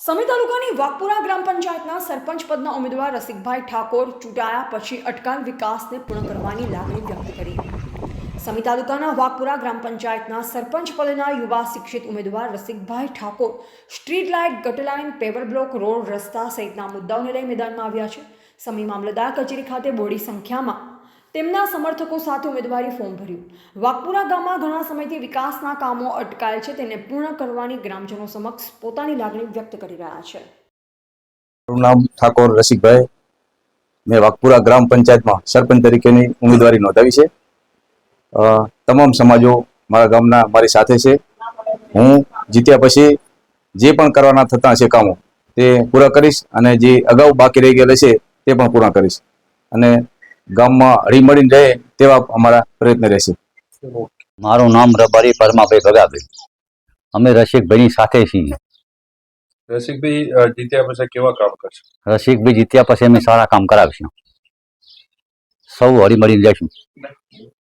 સમી તાલુકાની વાઘપુરા ગ્રામ પંચાયતના સરપંચ પદના ઉમેદવાર રસિકભાઈ ઠાકોર ચૂંટાયા પછી અટકાલ વિકાસને પૂર્ણ કરવાની લાગણી વ્યક્ત કરી. સમી તાલુકાના વાઘપુરા ગ્રામ પંચાયતના સરપંચ પદના યુવા શિક્ષિત ઉમેદવાર રસિકભાઈ ઠાકોર સ્ટ્રીટ લાઇટ ગટલાઇન પેવર બ્લોક, રોડ રસ્તા સહિતના મુદ્દાઓને લઈ મેદાનમાં આવ્યા છે. સમી મામલતદાર કચેરી ખાતે બોડી સંખ્યામાં તેમના સમર્થકો સાથે ઉમેદવારી ફોર્મ ભર્યું. વાઘપુરા ગામમાં ઘણા સમયથી વિકાસના કામો અટકાયેલ છે, તેને પૂર્ણ કરવાની ગ્રામજનો સમક્ષ પોતાની લાગણી વ્યક્ત કરી રહ્યા છે. મારું નામ ઠાકોર રસિકભાઈ. મેં વાઘપુરા ગ્રામ પંચાયતમાં સરપંચ તરીકેની ઉમેદવારી નોંધાવી છે. તમામ સમાજો મારા ગામના મારી સાથે છે. હું જીત્યા પછી જે પણ કરવાના થતા છે કામો તે પૂરા કરીશ અને જે અગાઉ બાકી રહી ગયેલા છે તે પણ પૂરા કરીશ. અને ગામમાં હળીમળીને રહે તેવા અમારા પ્રયત્ન રહેશે. મારું નામ રબારી પરમાભાઈ ભગાભાઈ. અમે રસિકભાઈની સાથે છીએ. રસિકભાઈ જીત્યા પછી કેવા કામ કરશે? રસિકભાઈ જીત્યા પછી અમે સારા કામ કરાવીશું. સૌ હળી મળીને જઈશું.